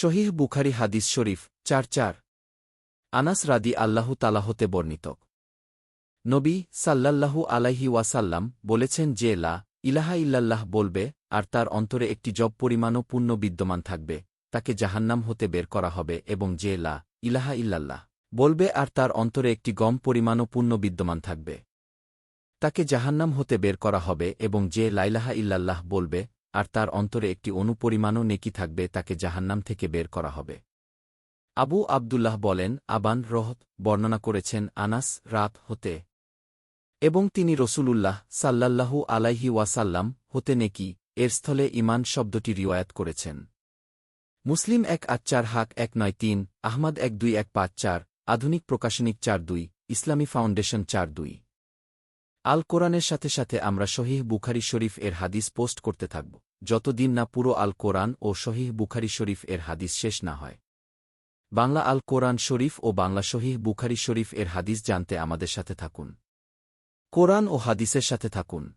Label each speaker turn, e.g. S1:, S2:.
S1: শহীহ বুখারি হাদিস শরীফ, চার চার। আনাস রাদি আল্লাহু তালাহতে বর্ণিত। নবী সাল্লাল্লাহু আলাইহি ওয়াসাল্লাম বলেছেন যে, লা ইলাহা ইল্লাল্লাহ বলবে, আর তার অন্তরে একটি জব পরিমাণও পুণ্য বিদ্যমান থাকবে, তাকে জাহান্নাম হতে বের করা হবে এবং যে, লা ইলাহা ইল্লাল্লাহ বলবে, আর তার অন্তরে একটি গম পরিমাণও পুণ্য বিদ্যমান থাকবে, তাকে জাহান্নাম হতে বের করা হবে এবং যে লাইলাহা ইল্লাল্লাহ বলবে আর তার অন্তরে একটি অনুপরিমাণও নেকি থাকবে তাকে জাহান্নাম থেকে বের করা হবে। আবু আবদুল্লাহ বলেন, আবান রহত বর্ণনা করেছেন, আনাস রাত হতে। এবং তিনি রসুলুল্লাহ সাল্লাল্লাহু আলাইহি ওয়াসাল্লাম হতে নেকি, এর স্থলে ইমান শব্দটি রিওয়ায়াত করেছেন। মুসলিম এক আট চার হাক এক নয় তিন, আহমদ এক দুই এক পাঁচ চার, আধুনিক প্রকাশনিক চার দুই, ইসলামী ফাউন্ডেশন চার দুই। আল কোরআনের সাথে সাথে আমরা শহীহ বুখারি শরীফ এর হাদিস পোস্ট করতে থাকব। যতদিন না পুরো আল কোরআন ও শহীহ বুখারি শরীফ এর হাদিস শেষ না হয়। বাংলা আল কোরআন শরীফ ও বাংলা শহীহ বুখারি শরীফ এর হাদিস জানতে আমাদের সাথে থাকুন। কোরআন ও হাদিসের সাথে থাকুন।